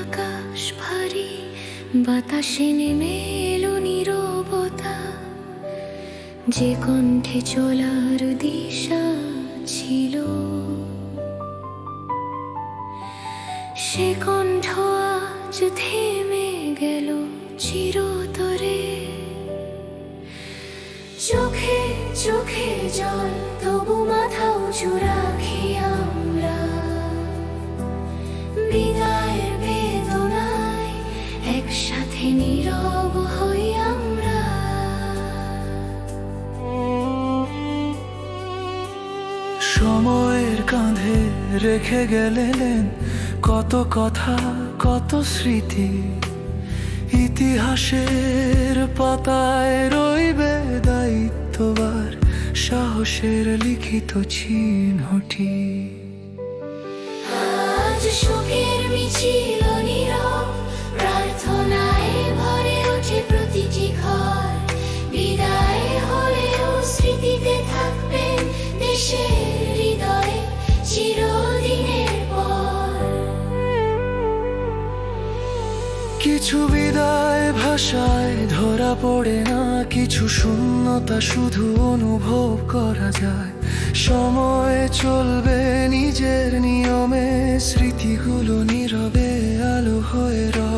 আকাশ ভারী বাতাসে যে কণ্ঠে চলার দিশা ছিল সে থেমে গেল চিরতরে। চোখে চোখে জল, তবু মাথা উঁচু রাখি আমরা বেদনায় একসাথে নীরব সময়ের কাঁধে রেখে গেলেন কত কথা কত স্মৃতি ইতিহাসের পাতায় রইবে দায়িত্ববার সাহসের লিখিত চিহ্নটি। আজ সুখের মিছিল কিছু বিদায় ভাষায় ধরা পড়ে না, কিছু শূন্যতা শুধু অনুভব করা যায়। সময় চলবে নিজের নিয়মে, স্মৃতিগুলো নীরবে আলো হয়ে রয়।